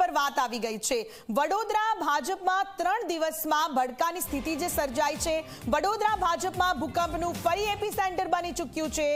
પર વાત આવી ગઈ છે. વડોદરા ભાજપમાં ત્રણ દિવસમાં ભડકાની સ્થિતિ જે સર્જાઈ છે. વડોદરા ભાજપમાં ભૂકંપનું ફરી એપિસેન્ટર બની ચૂક્યું છે.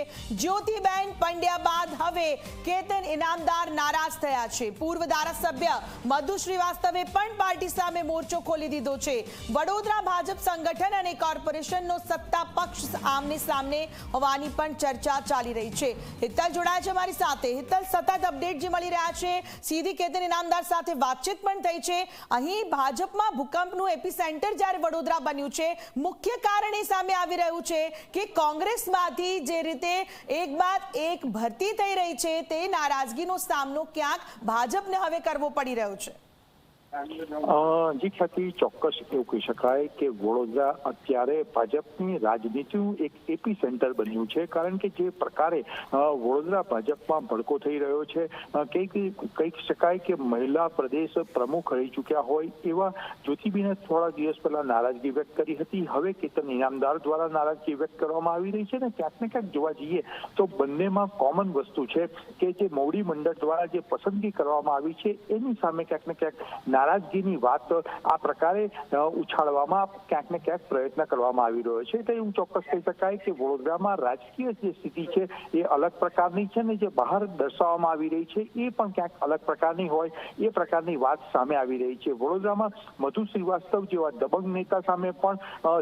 જ્યોતિબેન પંડ્યા બાદ હવે કેતન ઇનામદાર નારાજ થયા છે. પૂર્વ ધારાસભ્ય મધુ શ્રીવાસ્તવે પણ પાર્ટી સામે મોરચો ખોલી દીધો છે. વડોદરા ભાજપ સંગઠન અને કોર્પોરેશનનો સત્તા પક્ષ આમને સામને હોવાની પણ ચર્ચા ચાલી રહી છે. હિતલ જોડાયા છે મારી સાથે. હિતલ, સતત અપડેટ જે મળી રહ્યા છે, સીધી કેતન ઇનામદાર સાથે વાતચીત પણ થઈ છે. અહીં ભાજપમાં ભૂકંપનું એપિસેન્ટર જ્યારે વડોદરા બન્યું છે, મુખ્ય કારણ એ સામે આવી રહ્યું છે કે કોંગ્રેસમાંથી જે રીતે એક બાદ એક ભરતી થઈ રહી છે, તે નારાજગીનો સામનો ક્યાંક ભાજપને હવે કરવો પડી રહ્યો છે. જી ખ્યાતિ ચોક્કસ એવું કહી શકાય કે વડોદરા અત્યારે ભાજપની રાજનીતિનું એક એપી સેન્ટર બન્યું છે, કારણ કે જે પ્રકારે વડોદરા ભાજપમાં ભડકો થઈ રહ્યો છે. કંઈક કહી શકાય કે મહિલા પ્રદેશ પ્રમુખ રહી ચૂક્યા હોય એવા જ્યોતિબીને થોડા દિવસ પહેલા નારાજગી વ્યક્ત કરી હતી. હવે કેતન ઇનામદાર દ્વારા નારાજગી વ્યક્ત કરવામાં આવી રહી છે ને ક્યાંક ને ક્યાંક જોવા જઈએ તો બંનેમાં કોમન વસ્તુ છે કે જે મોવડી મંડળ દ્વારા જે પસંદગી કરવામાં આવી છે, એની સામે ક્યાંક ને ક્યાંક નારાજગીની વાત આ પ્રકારે ઉછાળવામાં ક્યાંક ને ક્યાંક પ્રયત્ન કરવામાં આવી રહ્યો છે. એટલે એવું ચોક્કસ કહી શકાય કે વડોદરામાં રાજકીય જે સ્થિતિ છે, એ અલગ પ્રકારની છે ને જે બહાર દર્શાવવામાં આવી રહી છે, એ પણ ક્યાંક અલગ પ્રકારની હોય, એ પ્રકારની વાત સામે આવી રહી છે. વડોદરામાં મધુ શ્રીવાસ્તવ જેવા દબંગ નેતા સામે પણ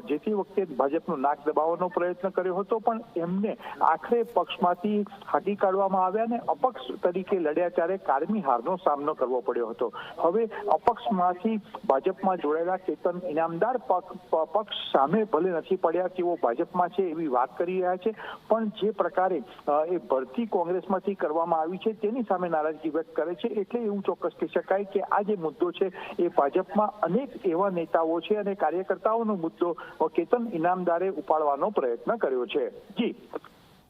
જે તે વખતે ભાજપનું નાક દબાવવાનો પ્રયત્ન કર્યો હતો, પણ એમને આખરે પક્ષમાંથી હાકી કાઢવામાં આવ્યા અને અપક્ષ તરીકે લડ્યા ત્યારે કારમી હારનો સામનો કરવો પડ્યો હતો. હવે અપક્ષમાંથી ભાજપમાં જોડાયેલા કેતન ઇનામદાર પક્ષ સામે ભલે નથી પડ્યા તેઓ ભાજપમાં છે એવી વાત કરી રહ્યા છે. પણ જે પ્રકારે એ ભરતી કોંગ્રેસમાંથી કરવામાં આવી છે તેની સામે નારાજગી વ્યક્ત કરે છે. એટલે એવું ચોક્કસ કહી શકાય કે આ જે મુદ્દો છે એ ભાજપમાં અનેક એવા નેતાઓ છે અને કાર્યકર્તાઓનો મુદ્દો કેતન ઇનામદારે ઉપાડવાનો પ્રયત્ન કર્યો છે. જી.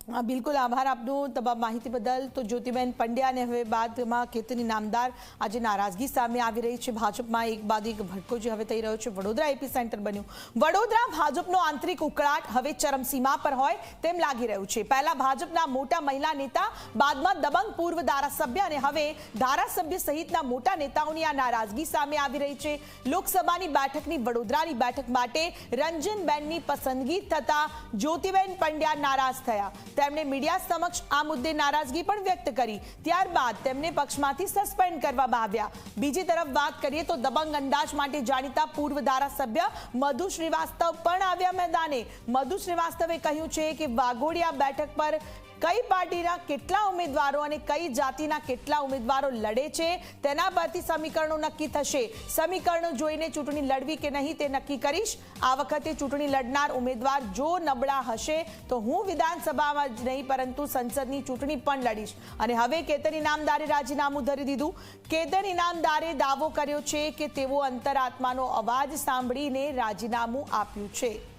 બિલકુલ આભાર આપનો તમામ માહિતી બદલ. તો જ્યોતિબેન પંડ્યાને હવે બાદમાં કેતની નામદાર આજે નારાજગી સામે આવી રહી છે. ભાજપમાં એક બાદ એક ભડકો જે હવે થઈ રહ્યો છે. વડોદરા એપી સેન્ટર બન્યું. વડોદરા ભાજપનો આંતરિક ઉકળાટ હવે ચરમસીમા પર હોય તેમ લાગી રહ્યું છે. પહેલા ભાજપના મોટા મહિલા નેતા, બાદમાં દબંગ પૂર્વ ધારાસભ્ય અને હવે ધારાસભ્ય સહિતના મોટા નેતાઓની આ નારાજગી સામે આવી રહી છે. લોકસભાની બેઠકની વડોદરાની બેઠક માટે રંજનબેનની પસંદગી થતા જ્યોતિબેન પંડ્યા નારાજ થયા. તેમણે મીડિયા સમક્ષ આ મુદ્દે નારાજગી પણ વ્યક્ત કરી. ત્યારબાદ તેમને પક્ષમાંથી સસ્પેન્ડ કરવામાં આવ્યા. બીજી તરફ વાત કરીએ તો દબંગ અંદાજ માટે જાણીતા પૂર્વ ધારાસભ્ય મધુ શ્રીવાસ્તવ પણ આવ્યા મેદાને. મધુ શ્રીવાસ્તવે કહ્યું છે કે વાઘોડિયા બેઠક પર કઈ પાર્ટીના કેટલા ઉમેદવારો અને કઈ જાતિના કેટલા ઉમેદવારો લડે છે, તેના પરથી સમીકરણો નક્કી થશે. સમીકરણો જોઈને ચૂંટણી લડવી કે નહીં તે નક્કી કરીશ. આ વખતે ચૂંટણી લડનાર ઉમેદવાર જો નબળા હશે તો હું વિધાનસભામાં જ નહીં, પરંતુ સંસદની ચૂંટણી પણ લડીશ. અને હવે કેતન ઇનામદારે રાજીનામું ધરી દીધું. કેતન ઇનામદારે દાવો કર્યો છે કે તેઓ અંતરાત્માનો અવાજ સાંભળીને રાજીનામું આપ્યું છે.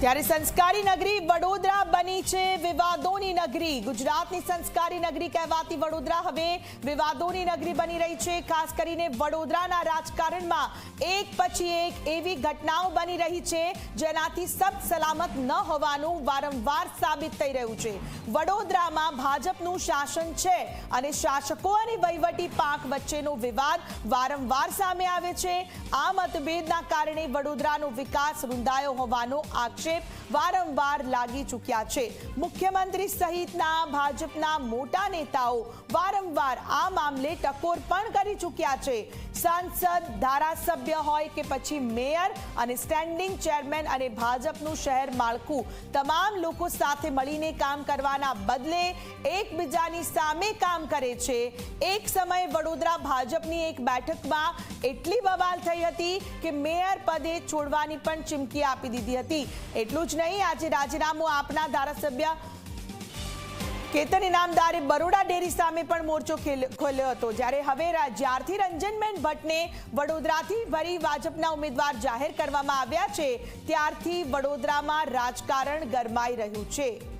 ત્યારે સંસ્કારી નગરી વડોદરા બની છે, વિવાદોની નગરી. ગુજરાતની સંસ્કારી નગરી કહેવાતી વડોદરા હવે વિવાદોની નગરી બની રહી છે. ખાસ કરીને વડોદરાના રાજકારણમાં એક પછી એક એવી ઘટનાઓ બની રહી છે, જેનાથી સબ સલામત ન હોવાનું વારંવાર સાબિત થઈ રહ્યું છે. વડોદરામાં ભાજપનું શાસન છે અને શાસકો અને વહીવટી પાંખ વચ્ચેનો વિવાદ વારંવાર સામે આવે છે. આ મતભેદના કારણે વડોદરાનો વિકાસ રૂંધાયો હોવાનો આક્ષેપ trip વારંવાર લાગી ચૂક્યા છે. મુખ્યમંત્રી સહિતના ભાજપના મોટા નેતાઓ વારંવાર આ મામલે ટકોર પણ કરી ચૂક્યા છે. સાંસદ, ધારાસભ્ય હોય કે પછી મેયર અને સ્ટેન્ડિંગ ચેરમેન અને ભાજપનું શહેર માળખું, તમામ લોકો સાથે મળીને કામ કરવાના બદલે એકબીજાની સામે કામ કરે છે. એક સમયે વડોદરા ભાજપની એક બેઠકમાં એટલી બવાલ થઈ હતી કે મેયર પદે છોડવાની પણ ચીમકી આપી દીધી હતી. એટલું જ નહીં. આજે રાજીનામું આપના ધારાસભ્ય કેતન ઇનામદારે બરોડા ડેરી સામે પણ મોરચો ખેલ- ખોલ્યો હતો. જ્યારે હવે જ્યારથી રંજનબેન ભટ્ટને વડોદરાથી ફરી ભાજપના ઉમેદવાર જાહેર કરવામાં આવ્યા છે, ત્યારથી વડોદરામાં રાજકારણ ગરમાઈ રહ્યું છે.